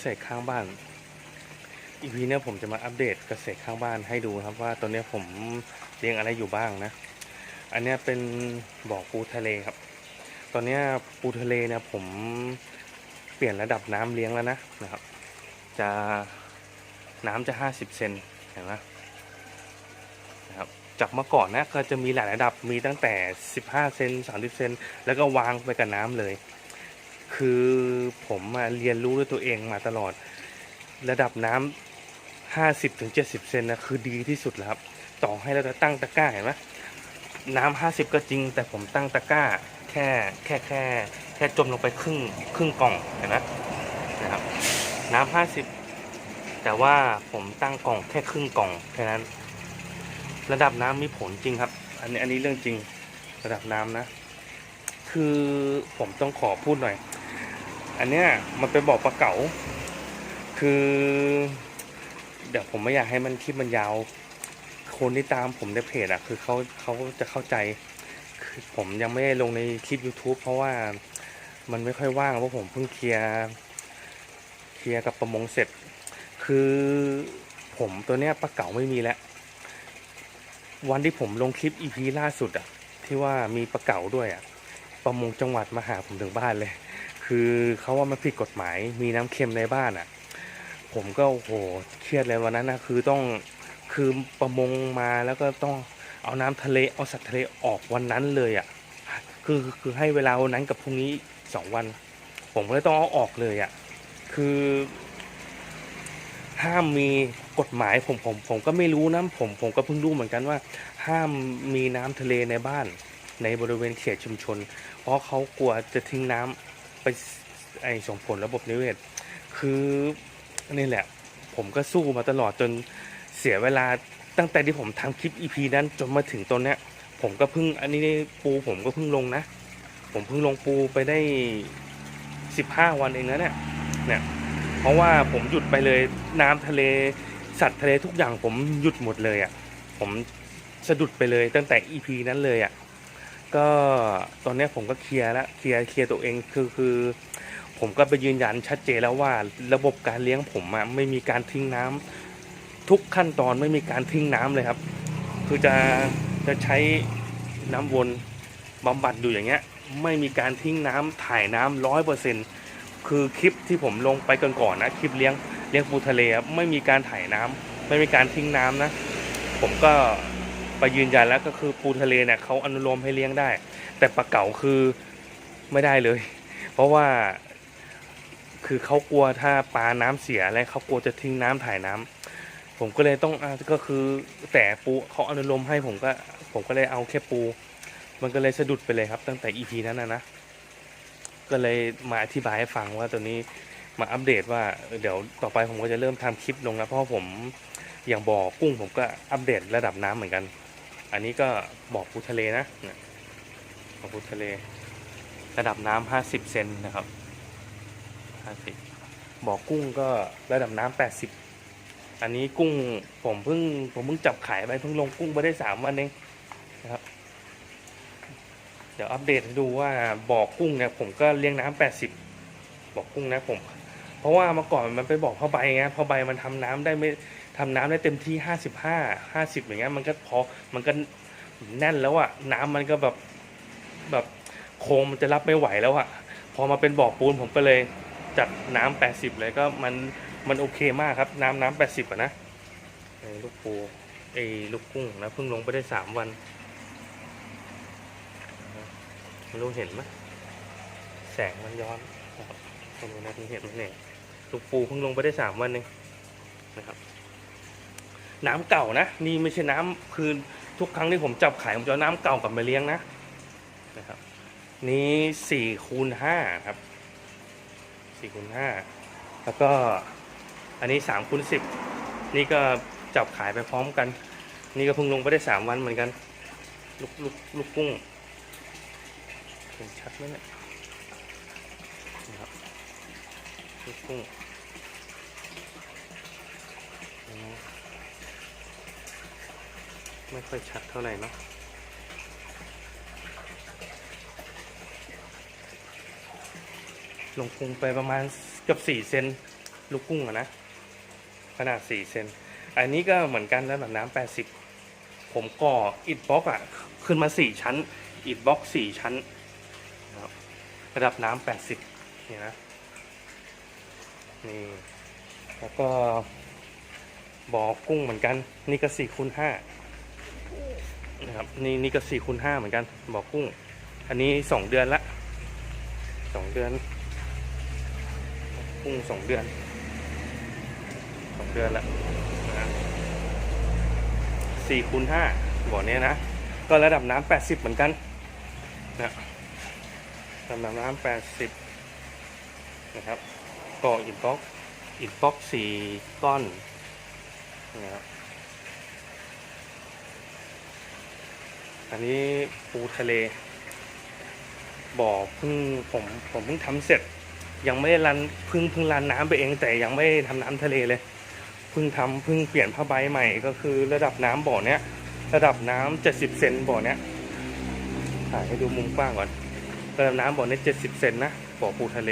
เกษตรข้างบ้าน อีพีนี้ผมจะมาอัปเดตเกษตรข้างบ้านให้ดูครับว่าตอนนี้ผมเลี้ยงอะไรอยู่บ้างนะ อันนี้เป็นบ่อปูทะเลครับ ตอนนี้ปูทะเลเนี่ยผมเปลี่ยนระดับน้ำเลี้ยงแล้วนะนะครับ จะน้ำจะ 50 เซนเห็นไหมนะครับจากเมื่อก่อนนะก็จะมีหลายระดับมีตั้งแต่ 15 เซน30 เซนแล้วก็วางไปกับน้ำเลย คือผมมาเรียนรู้ด้วยตัวเองมาตลอด ระดับน้ำ50ถึง70เซนนะคือดีที่สุดแล้วครับ ต่อให้เราจะตั้งตะกร้าเห็นไหมน้ำ50ก็จริง แต่ผมตั้งตะกร้าแค่แค่แค่แค่จมลงไปครึ่งครึ่งกล่องเห็นไหมนะครับน้ำ50แต่ว่าผมตั้งกล่องแค่ครึ่งกล่องแค่นั้น ระดับน้ำมีผลจริงครับ อันนี้อันนี้เรื่องจริงระดับน้ำนะ คือผมต้องขอพูดหน่อย อันเนี้ยมันเป็นบ่อปลาเก๋า คือ เดี๋ยวผมไม่อยากให้มันคลิปมันยาว คนที่ตามผมในเพจอะคือเขาเขาจะเข้าใจ คือผมยังไม่ได้ลงในคลิป YouTube เพราะว่ามันไม่ค่อยว่างเพราะผมเพิ่งเคลียร์เคลียร์กับประมงเสร็จ คือผมตัวเนี้ยปลาเก๋าไม่มีแล้ว วันที่ผมลงคลิป EP ล่าสุดอะที่ว่ามีปลาเก๋าด้วยอะประมงจังหวัดมาหาผมถึงบ้านเลย คือเขาว่ามันผิดกฎหมาย มีน้ำเค็มในบ้านอะผมก็โอ้โหเครียดเลยวันนั้นนะคือต้องคือประมงมาแล้วก็ต้องเอาน้ำทะเลเอาสัตว์ทะเลออกวันนั้นเลยอะคือคือให้เวลาวันนั้นกับพรุ่งนี้สองวัน ผมก็เลยต้องเอาออกเลยอะคือห้ามมีกฎหมายผมผมผมก็ไม่รู้นะผมผมก็เพิ่งรู้เหมือนกันว่า ห้ามมีน้ำทะเลในบ้านในบริเวณเขตชุมชน เพราะเขากลัวจะทิ้งน้ำ ไปไอส่งผลระบบนิเวศ คือนี่แหละ ผมก็สู้มาตลอดจนเสียเวลาตั้งแต่ที่ผมทำคลิป EP นั้นจนมาถึงตอนเนี้ย ผมก็เพิ่งอันนี้ปูผมก็เพิ่งลงนะ ผมเพิ่งลงปูไปได้สิบห้าวันเองนะเนี่ยเนี่ยเพราะว่าผมหยุดไปเลยน้ำทะเลสัตว์ทะเลทุกอย่างผมหยุดหมดเลยอะ่ะผมสะดุดไปเลยตั้งแต่ EP นั้นเลยอะ่ะ ก็ตอนนี้ผมก็เคลียร์แล้วเคลียร์เคลียร์ตัวเองคือคือผมก็ไปยืนยันชัดเจนแล้วว่าระบบการเลี้ยงผมอะไม่มีการทิ้งน้ำทุกขั้นตอนไม่มีการทิ้งน้ำเลยครับ คือจะจะใช้น้ำวนบำบัดอยู่อย่างเงี้ย ไม่มีการทิ้งน้ำถ่ายน้ำร้อยเปอร์เซ็นต์คือคลิปที่ผมลงไปก่อนๆนะคลิปเลี้ยงเลี้ยงปูทะเลครับไม่มีการถ่ายน้ำไม่มีการทิ้งน้ำนะ ผมก็ ไปยืนยันแล้วก็คือปูทะเลเนี่ยเขาอนุโลมให้เลี้ยงได้ แต่ปลาเก๋าคือไม่ได้เลย เพราะว่าคือเขากลัวถ้าปลาน้ำเสียอะไรเขากลัวจะทิ้งน้ำถ่ายน้ำผมก็เลยต้องอก็คือแต่ปูเขาอนุโลมให้ผมก็ผมก็เลยเอาแค่ปู มันก็เลยสะดุดไปเลยครับ ตั้งแต่ EP นั้นนะนะก็เลยมาอธิบายให้ฟังว่าตัวนี้มาอัปเดตว่าเดี๋ยวต่อไปผมก็จะเริ่มทำคลิปลงแล้วเพราะผมอย่างบ่อกุ้งผมก็อัปเดตระดับน้ำเหมือนกัน อันนี้ก็บ่อปูทะเลนะบ่อปูทะเล ระดับน้ำห้าสิบเซนนะครับห้าสิบบ่อกุ้งก็ระดับน้ำแปดสิบอันนี้กุ้งผมเพิ่งผมเพิ่งจับขายไปเพิ่งลงกุ้งไปได้สามวันเองนะครับ เดี๋ยวอัปเดตให้ดูว่าบ่อกุ้งเนี่ยผมก็เลี้ยงน้ำแปดสิบบ่อกุ้งนะผม เพราะว่าเมื่อก่อนมันไปบอกผ้าใบไงผ้าใบมันทำน้ำได้ไม่ ทำน้ำได้เต็มที่ห้าสิบห้าห้าสิบอย่างเงี้ยมันก็พอมันก็แน่นแล้วอะน้ำมันก็แบบแบบโครงมันจะรับไม่ไหวแล้วอะพอมาเป็นบ่อปูนผมก็เลยจัดน้ำแปดสิบเลยก็มันมันโอเคมากครับ น้ำน้ำแปดสิบอะนะไอ้ลูกปูไอ้ลูกกุ้งนะเพิ่งลงไปได้สามวันไม่รู้เห็นไหมแสงมันย้อนนะครับตรงนี้นะที่เห็นมันเนี่ยลูกปูเพิ่งลงไปได้สามวันเองนะครับ น้ำเก่านะ นี่ไม่ใช่น้ำคือทุกครั้งที่ผมจับขายผมจะน้ำเก่ากลับมาเลี้ยงนะนะครับ นี่สี่คูณห้าครับสี่คูณห้าแล้วก็อันนี้สามคูณสิบนี่ก็จับขายไปพร้อมกัน นี่ก็เพิ่งลงไปได้สามวันเหมือนกัน ลูกลูกลูกกุ้งเห็นชัดไหมเนี่ยนะครับลูกกุ้งอืม ไม่ค่อยชัดเท่าไหร่เนาะลงพุงไปประมาณเกือบสี่เซนลูกกุ้งอะนะ ขนาดสี่เซนอันนี้ก็เหมือนกันระดับน้ำแปดสิบผมก่ออิฐบล็อกอะขึ้นมาสี่ชั้นอิฐบล็อกสี่ชั้นนะครับระดับน้ำแปดสิบเนี่ยนะนี่แล้วก็บ่อกุ้งเหมือนกัน นี่ก็สี่คูณห้า นะครับนี่นี่ก็สี่คูณห้าเหมือนกันบ่อกุ้ง อันนี้สองเดือนละสองเดือนกุ้งสองเดือนสองเดือนละสี่คูณห้าบ่อเนี้ยนะ ก็ระดับน้ำแปดสิบเหมือนกันนะระดับน้ำแปดสิบนะครับก่ออิฐบล็อกอิฐบล็อกสี่ก้อนนะครับ อันนี้ปูทะเล บ่อเพิ่งผมผมเพิ่งทำเสร็จ ยังไม่ได้รันเพิ่งเพิ่งรันน้ำไปเอง แต่ยังไม่ได้ทำน้ำทะเลเลยเพิ่งทำเพิ่งเปลี่ยนผ้าใบใหม่ก็คือระดับน้ำบ่อเนี้ยระดับน้ำเจ็ดสิบเซนบ่อเนี้ยถ่ายให้ดูมุมกว้างก่อนระดับน้ำบ่อเนี้ยเจ็ดสิบเซนนะบ่อปูทะเล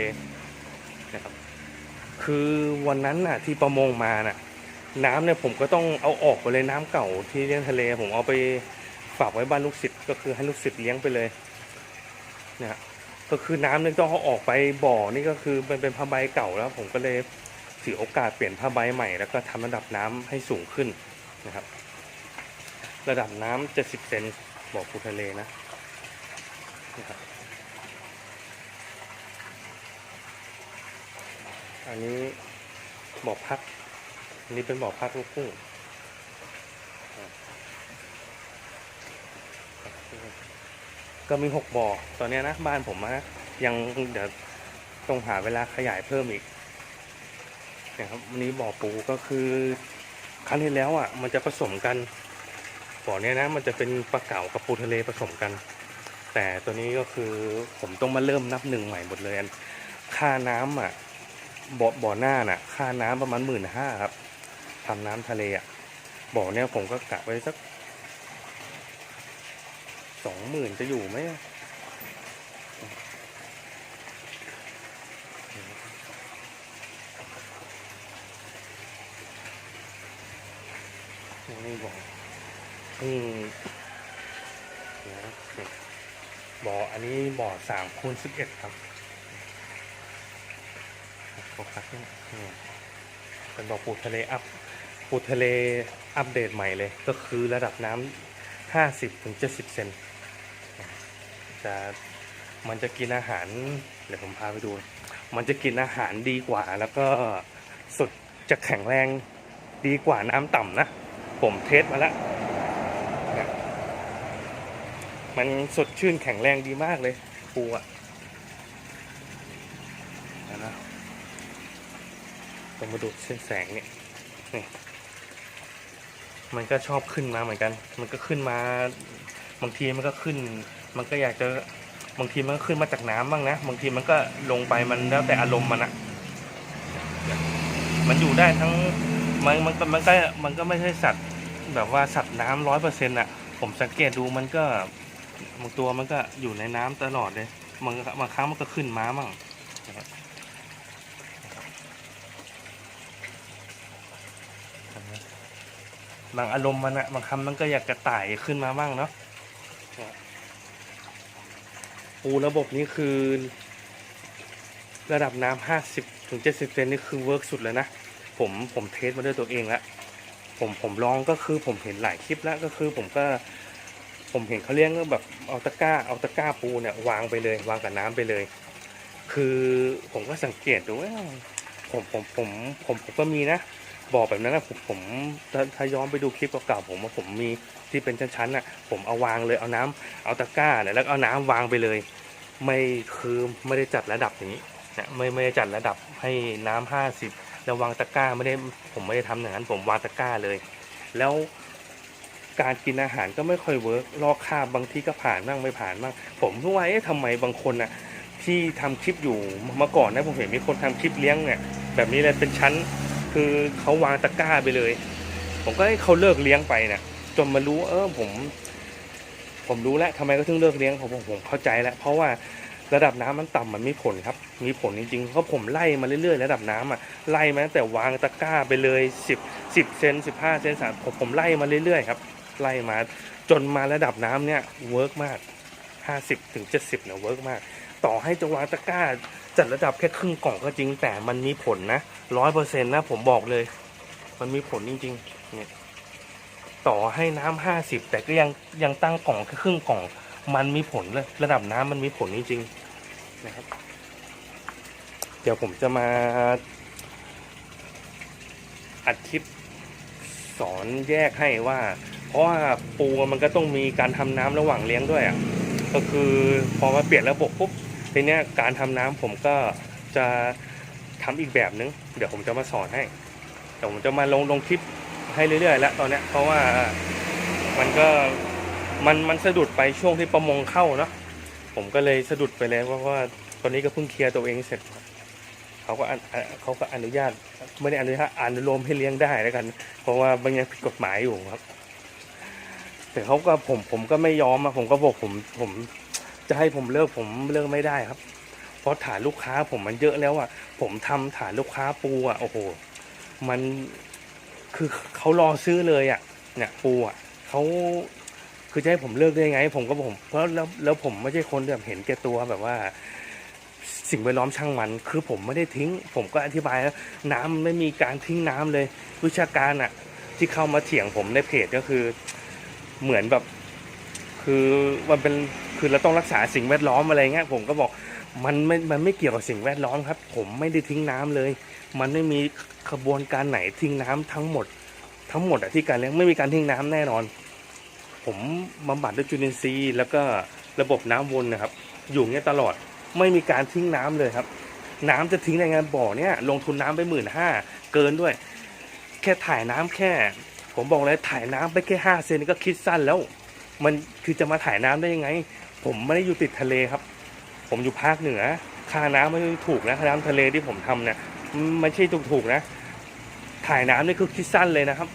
นะครับคือวันนั้นน่ะที่ประมงมาน่ะน้ำเนี่ยผมก็ต้องเอาออกไปเลยน้ำเก่าที่เลี้ยงทะเลผมเอาไป ฝากไว้บ้านลูกศิษย์ก็คือให้ลูกศิษย์เลี้ยงไปเลยนี่ยก็คือน้ำเนี่ยต้องเอาออกไปบ่อนี่ก็คือเป็นเป็นผ้าใบเก่าแล้ว ผมก็เลยถือโอกาสเปลี่ยนผ้าใบใหม่ แล้วก็ทำระดับน้ำให้สูงขึ้นนะครับ ระดับน้ำ70เซนบ่อปูทะเลนะนะครับอันนี้บ่อพักอันนี้เป็นบ่อพักลูกกุ้ง ก็มีหกบ่อตอนนี้นะบ้านผมนะยังเดี๋ยวต้องหาเวลาขยายเพิ่มอีกนะครับวันนี้บ่อปูก็คือครั้งที่แล้วอะ มันจะผสมกันบ่อเนี้ยนะ มันจะเป็นปลาเก๋ากับปูทะเลผสมกัน แต่ตัวนี้ก็คือผมต้องมาเริ่มนับหนึ่งใหม่หมดเลยค่าน้ำอะบ่อบ่อหน้าน่ะ ค่าน้ำประมาณหมื่นห้าครับทำน้ำทะเลอะบ่อเนี้ยผมก็กะไว้สัก องหมื่นจะอยู่ไหมนี่บอกอืมเดี๋ยวนะบ่ออันนี้บ่อสามคูณสิบเอ็ดครับโฟกัสนี่อืมเป็นบ่อปูทะเลอัพปูทะเลอัปเดตใหม่เลย ก็คือระดับน้ำห้าสิบถึงเจ็ดสิบเซน จะมันจะกินอาหารเดี๋ยวผมพาไปดู มันจะกินอาหารดีกว่า แล้วก็สุดจะแข็งแรงดีกว่าน้ำต่ำนะ ผมเทสมาแล้วมันสดชื่นแข็งแรงดีมากเลยปูอะนะนะต้องมาดูเส้นแสงเนี่ยนี่มันก็ชอบขึ้นมาเหมือนกัน มันก็ขึ้นมา บางทีมันก็ขึ้น มันก็อยากจะบางทีมันก็ขึ้นมาจากน้ำบ้างนะบางทีมันก็ลงไปมันแล้วแต่อารมณ์มันอะมันอยู่ได้ทั้งมันมันก็มันก็มันก็ไม่ใช่สัตว์ แบบว่าสัตว์น้ำร้อยเปอร์เซ็นต์อะผมสังเกตดูมันก็บางตัวมันก็อยู่ในน้ำตลอดเลยบางบางครั้งมันก็ขึ้นมามั่งบางอารมณ์มันอะบางครั้งมันก็อยากกระต่ายขึ้นมามั่งเนาะ ปูระบบนี้คือ ระดับน้ำห้าสิบถึงเจ็ดสิบเซนนี่คือเวิร์กสุดเลยนะ ผมผมเทสมาด้วยตัวเองล้วผมผมลองก็คือผมเห็นหลายคลิปแล้วก็คือผมก็ผมเห็นเขาเลี้ยงก็แบบเอาตะกร้าเอาตะกร้าปูเนี่ยวางไปเลยวางกับน้ำไปเลย คือผมก็สังเกตดูว่าผมผมผมผมผมก็มีนะบอกแบบนั้นนะผมผมถ้าย้อนไปดูคลิปเก่าๆผมว่าผมมีที่เป็นชั้นๆน่ะผมเอาวางเลยเอาน้ำเอาตะกร้าเนี่ยแล้วเอาน้ำวางไปเลย ไม่คือไม่ได้จัดระดับนี้นะไม่ไม่ได้จัดระดับให้น้ำห้าสิบแล้ววางตะกร้าไม่ได้ผมไม่ได้ทำอย่างนั้น ผมวางตะกร้าเลย แล้วการกินอาหารก็ไม่ค่อยเวิร์กลอกคาบบางที่ก็ผ่านบ้างไม่ผ่านบ้างผมก็ว่าเอ๊ะทำไมบางคนน่ะที่ทำคลิปอยู่เมื่อก่อนนะผมเห็นมีคนทำคลิปเลี้ยงเนี่ยแบบนี้เลยเป็นชั้นคือเขาวางตะกร้าไปเลย ผมก็ให้เขาเลิกเลี้ยงไปเนี่ยจนมารู้เออผม ผมรู้แล้วทำไมเขาถึงเลิกเลี้ยงผมผมผมเข้าใจแล้วเพราะว่าระดับน้ำมันต่ำมันมีผลครับ มีผลจริงๆเพราะผมไล่มาเรื่อยๆ ระดับน้ำอะไล่มาตั้งแต่วางตะกร้าไปเลย 10 10เซน15 เซนสามผมผมไล่มาเรื่อยๆครับไล่มาจนมาระดับน้ำเนี่ยเวิร์กมาก 50ถึง70เนี่ยเวิร์กมาก ต่อให้จะวางตะกร้าจัดระดับแค่ครึ่งกล่องก็จริงแต่มันมีผลนะร้อยเปอร์เซ็นต์นะผมบอกเลย มันมีผลจริงๆเนี่ย ต่อให้น้ำห้าสิบแต่ก็ยังยังตั้งกล่องครึ่งกล่องมันมีผลเลยระดับน้ำมันมีผลจริงๆนะครับ เดี๋ยวผมจะมาอัดคลิปสอนแยกให้ว่า เพราะว่าปูมันก็ต้องมีการทำน้ำระหว่างเลี้ยงด้วยอะก็คือพอมาเปลี่ยนระบบปุ๊บทีเนี้ยการทำน้ำผมก็จะทำอีกแบบนึง เดี๋ยวผมจะมาสอนให้เดี๋ยวผมจะมาลงลงคลิป ให้เรื่อยๆ แล้วตอนเนี้ยเพราะว่ามันก็มันมันสะดุดไปช่วงที่ประมงเข้าเนาะผมก็เลยสะดุดไปเลยเพราะว่าตอนนี้ก็เพิ่งเคลียร์ตัวเองเสร็จเขาก็เขาก็อนุญาตไม่ได้อนุญาตอนุโลมให้เลี้ยงได้แล้วกัน เพราะว่ามันยังผิดกฎหมายอยู่ครับ แต่เขาก็ผมผมก็ไม่ยอมอะผมก็บอกผมผมจะให้ผมเลิกผมเลิกไม่ได้ครับ เพราะฐานลูกค้าผมมันเยอะแล้วอะผมทำฐานลูกค้าปูอะโอ้โห มัน คือเขารอซื้อเลยอะเนี่ยปูอะเขาคือจะให้ผมเลิกได้ไง ผมก็ผมเพราะแล้วแล้วผมไม่ใช่คนแบบเห็นแก่ตัวแบบว่า สิ่งแวดล้อมช่างมัน คือผมไม่ได้ทิ้ง ผมก็อธิบายแล้วน้ำไม่มีการทิ้งน้ำเลย วิชาการอะ ที่เข้ามาเถียงผมในเพจก็คือ เหมือนแบบ คือมันเป็นคือเราต้องรักษาสิ่งแวดล้อมอะไรเงี้ยผมก็บอกมันไม่มันไม่เกี่ยวกับสิ่งแวดล้อมครับ ผมไม่ได้ทิ้งน้ำเลย มันไม่มีขบวนการไหนทิ้งน้ำทั้งหมด ทั้งหมดอะที่การเลี้ยงไม่มีการทิ้งน้ำแน่นอน ผมบำบัดด้วยจุลินทรีย์แล้วก็ระบบน้ำวนนะครับ อยู่เงี้ยตลอดไม่มีการทิ้งน้ำเลยครับ น้ำจะทิ้งในงานบ่อเนี่ยลงทุนน้ำไปหมื่นห้าเกินด้วย แค่ถ่ายน้ำแค่ ผมบอกเลยถ่ายน้ำไปแค่ห้าเซนก็คิดสั้นแล้ว มันคือจะมาถ่ายน้ำได้ยังไง ผมไม่ได้อยู่ติดทะเลครับ ผมอยู่ภาคเหนือ ค่าน้ำไม่ถูกนะค่าน้ำทะเลที่ผมทำเนี่ยไม่ใช่ถูกถูกๆนะ ถ่ายน้ำนี่คือคิดสั้นเลยนะครับ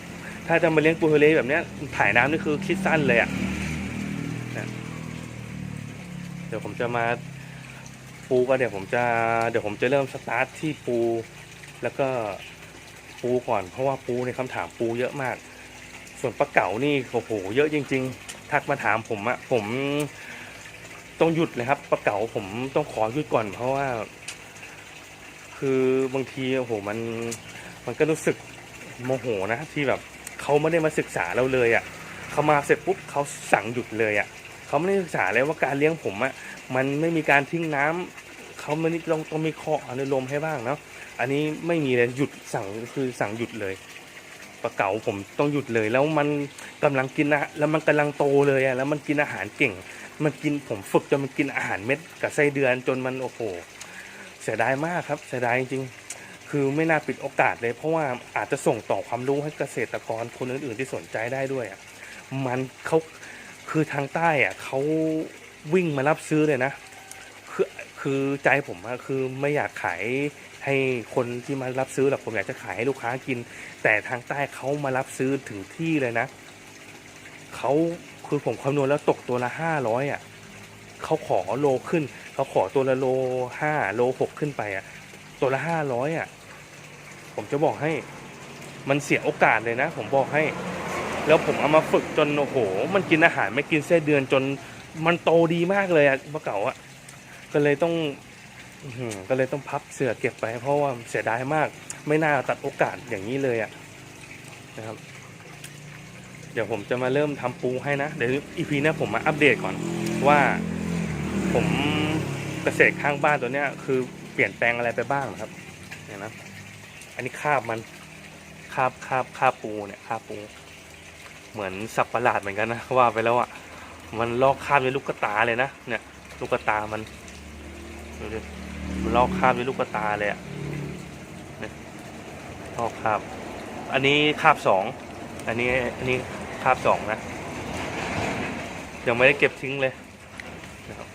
ถ้าจะมาเลี้ยงปูทะเลแบบเนี้ยถ่ายน้ำนี่คือคิดสั้นเลยอะ่ะนะเดี๋ยวผมจะมาปูก็เดี๋ยวผมจะเดี๋ยวผมจะเริ่มสตาร์ทที่ปู แล้วก็ปูก่อนเพราะว่าปูในคำถามปูเยอะมาก ส่วนปลาเก๋านี่โอ้โหเยอะจริง ๆ ทักมาถามผมอะผมต้องหยุดเลยครับปลาเก๋าผมต้องขอหยุดก่อน เพราะว่า คือบางทีโอ้โหมันมันก็รู้สึกโมโหนะที่แบบเขาไม่ได้มาศึกษาเราเลยอะเขามาเสร็จปุ๊บเขาสั่งหยุดเลยอะเขาไม่ได้ศึกษาเลยว่าการเลี้ยงผมอะมันไม่มีการทิ้งน้ำเขาไม่ได้ต้องต้องมีข้ออนุโลมให้บ้างเนาะอันนี้ไม่มีเลยหยุดสั่งคือสั่งหยุดเลย ปลาเก๋าผมต้องหยุดเลย แล้วมันกำลังกินอะแล้วมันกำลังโตเลยอะแล้วมันกินอาหารเก่ง มันกินผมฝึกจนมันกินอาหารเม็ดกับไส้เดือนจนมันโอ้โหเสียดายมากครับเสียดายจริงๆคือไม่น่าปิดโอกาสเลย เพราะว่าอาจจะส่งต่อความรู้ให้เกษตรกรคนอื่น ๆ ที่สนใจได้ด้วยอะมันเขาคือทางใต้อะเขาวิ่งมารับซื้อเลยนะ คือคือใจผมอะคือไม่อยากขาย ให้คนที่มารับซื้อหรอกผมอยากจะขายให้ลูกค้ากิน แต่ทางใต้เขามารับซื้อถึงที่เลยนะเขาคือผมคำนวณแล้วตกตัวละห้าร้อยอะเขาขอโลขึ้นเขาขอตัวละโลห้าโลหกขึ้นไปอะ ตัวละห้าร้อยอะ ผมจะบอกให้ มันเสียโอกาสเลยนะ ผมบอกให้ แล้วผมเอามาฝึกจนโอ้โห มันกินอาหารไม่กินเส้เดือนจนมันโตดีมากเลยอะปลาเก๋าอะก็เลยต้อง ก็เลยต้องพับเสือเก็บไป เพราะว่าเสียดายมาก ไม่น่าตัดโอกาสอย่างนี้เลยอะนะครับ เดี๋ยวผมจะมาเริ่มทำปูให้นะ เดี๋ยวอีพีหน้ผมมาอัปเดตก่อนว่าผมเกษตรข้างบ้านตัวเนี้ย คือเปลี่ยนแปลงอะไรไปบ้างนะครับเนี่ยนะอันนี้คาบมันคาบคาบคาบปูเนี่ยคาบปู เหมือนสับประหลาดเหมือนกันนะว่าไปแล้วอะมันลอกคาบด้วยลูกกระตาเลยนะเนี่ย ลูกกระตามันดูดิ ลอกคราบด้วยลูกกระตาเลยอะเนี่ยลอกคราบ อันนี้คราบสอง อันนี้อันนี้คราบสองนะ ยังไม่ได้เก็บทิ้งเลยนะครับ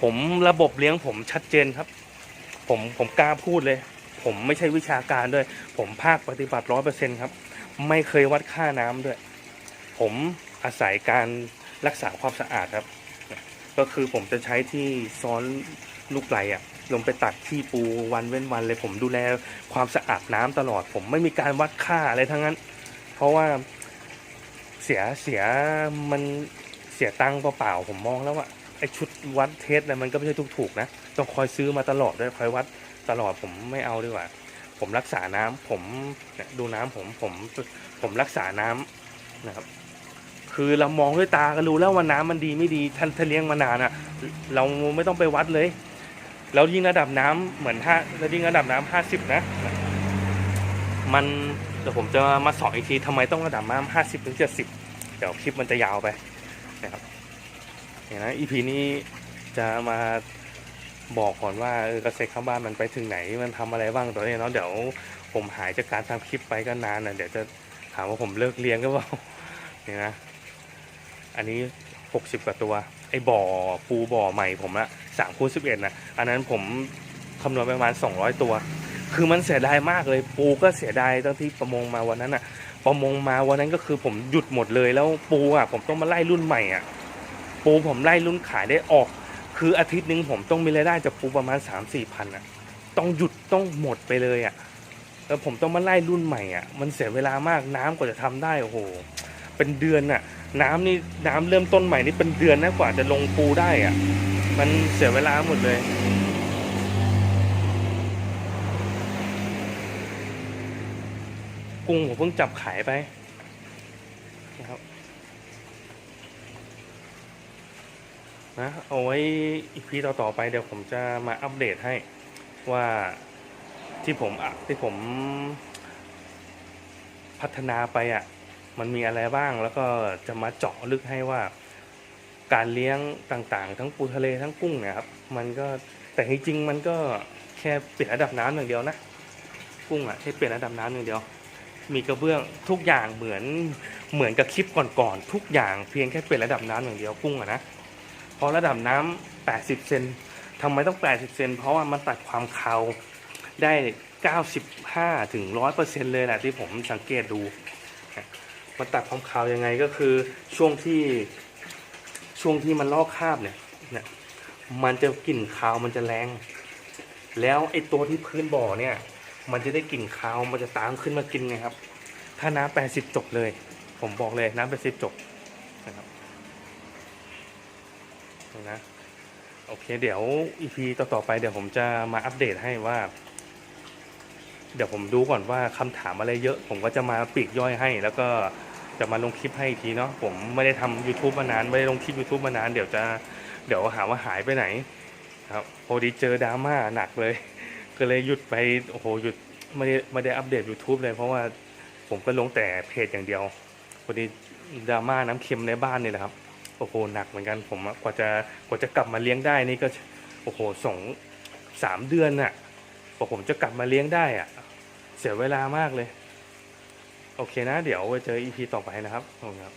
ผมระบบเลี้ยงผมชัดเจนครับ ผมผมกล้าพูดเลย ผมไม่ใช่วิชาการด้วย ผมภาคปฏิบัติร้อยเปอร์เซ็นครับ ไม่เคยวัดค่าน้ำด้วย ผมอาศัยการรักษาความสะอาดครับ ก็คือผมจะใช้ที่ซ้อน ลูกไหลอะลงไปตัดที่ปูวันเว้นวันเลยผมดูแลความสะอาดน้ำตลอด ผมไม่มีการวัดค่าอะไรทั้งนั้น เพราะว่าเสียเสียมันเสียตังค์เปล่าๆผมมองแล้วว่าไอชุดวัดเทสเนี่ยมันก็ไม่ใช่ถูกๆนะต้องคอยซื้อมาตลอดด้วยคอยวัดตลอดผมไม่เอาดีกว่า ผมรักษาน้ำผมดูน้ำผมผมผมรักษาน้ำนะครับ คือเรามองด้วยตาก็รู้แล้วว่าน้ำมันดีไม่ดีท่านถ้าเลี้ยงมานานอะเราไม่ต้องไปวัดเลย แล้วยิ่งระดับน้ำเหมือนห้าแล้วยิ่งระดับน้ำห้าสิบนะ มันเดี๋ยวผมจะมาสอนอีกทีทำไมต้องระดับน้ำห้าสิบถึงเจ็ดสิบเดี๋ยวคลิปมันจะยาวไปนะครับเห็นนะอีพีนี้จะมาบอกก่อนว่าเออเกษตรข้างบ้านมันไปถึงไหนมันทำอะไรบ้างตอนนี้เนาะเดี๋ยวผมหายจากการทำคลิปไปก็นานนะเดี๋ยวจะถามว่าผมเลิกเลี้ยงก็เปล่าเนี่ยนะ อันนี้หกสิบกว่าตัว ไอ้บ่อปูบ่อใหม่ผมละสามคูณสิบเอ็ดนะอันนั้นผมคำนวณประมาณสองร้อยตัว คือมันเสียดายมากเลย ปูก็เสียดายตั้งที่ประมงมาวันนั้นอะ ประมงมาวันนั้นก็คือผมหยุดหมดเลยแล้วปูอะผมต้องมาไล่รุ่นใหม่อะปูผมไล่รุ่นขายได้ออก คืออาทิตย์หนึ่งผมต้องมีรายได้จากปูประมาณสามสี่พันอะ ต้องหยุดต้องหมดไปเลยอะแล้วผมต้องมาไล่รุ่นใหม่อะ มันเสียเวลามากน้ำกว่าจะทำได้โอ้โห เป็นเดือนอะน้ำนี่น้ำเริ่มต้นใหม่นี่เป็นเดือนนะกว่าจะลงปูได้อะมันเสียเวลาหมดเลย กุ้งผมเพิ่งจับขายไปนะครับนะเอาไว้อีพีต่อๆไปเดี๋ยวผมจะมาอัปเดตให้ว่าที่ผมอะที่ผมพัฒนาไปอะ มันมีอะไรบ้าง แล้วก็จะมาเจาะลึกให้ว่าการเลี้ยงต่างๆ ทั้งปูทะเลทั้งกุ้งเนี่ยครับ มันก็แต่จริงๆมันก็แค่เปลี่ยนระดับน้ำอย่างเดียวนะ กุ้งอะแค่เปลี่ยนระดับน้ำอย่างเดียว มีกระเบื้องทุกอย่างเหมือนเหมือนกับคลิปก่อนๆทุกอย่างเพียงแค่เปลี่ยนระดับน้ำอย่างเดียวกุ้งอะนะเพราะระดับน้ำ80 เซนทำไมต้อง 80 เซน เพราะว่ามันตัดความคาวได้ 95 ถึง 100%เลยแหละที่ผมสังเกตดู มันตัดความคาวยังไงก็คือช่วงที่ช่วงที่มันลอกคราบเนี่ยเนี่ยมันจะกลิ่นคาวมันจะแรง แล้วไอ้ตัวที่พื้นบ่อเนี่ย มันจะได้กลิ่นคาวมันจะตามขึ้นมากินไงครับ ถ้าน้ำแปดสิบจบเลย ผมบอกเลยน้ำแปดสิบจบนะครับนี่นะโอเค เดี๋ยวอีพีต่อๆไปเดี๋ยวผมจะมาอัปเดตให้ว่า เดี๋ยวผมดูก่อนว่าคำถามอะไรเยอะ ผมก็จะมาปีกย่อยให้แล้วก็ จะมาลงคลิปให้อีกทีเนาะผมไม่ได้ทำ YouTube มานานไม่ได้ลงคลิป YouTube มานานเดี๋ยวจะเดี๋ยวหาว่าหายไปไหนครับพอดีเจอดราม่าหนักเลย ก็เลยหยุดไปโอ้โหหยุดไม่ได้ไม่ได้อัปเดต YouTube เลย เพราะว่าผมก็ลงแต่เพจอย่างเดียวพอดีดราม่าน้ำเค็มในบ้านนี่แหละครับโอ้โหหนักเหมือนกันผมกว่าจะกว่าจะกลับมาเลี้ยงได้นี่ก็โอ้โหสองสามเดือนน่ะกว่าผมจะกลับมาเลี้ยงได้อะเสียเวลามากเลย โอเคนะ เดี๋ยวไว้เจออีพีต่อไปนะครับขอบคุณครับ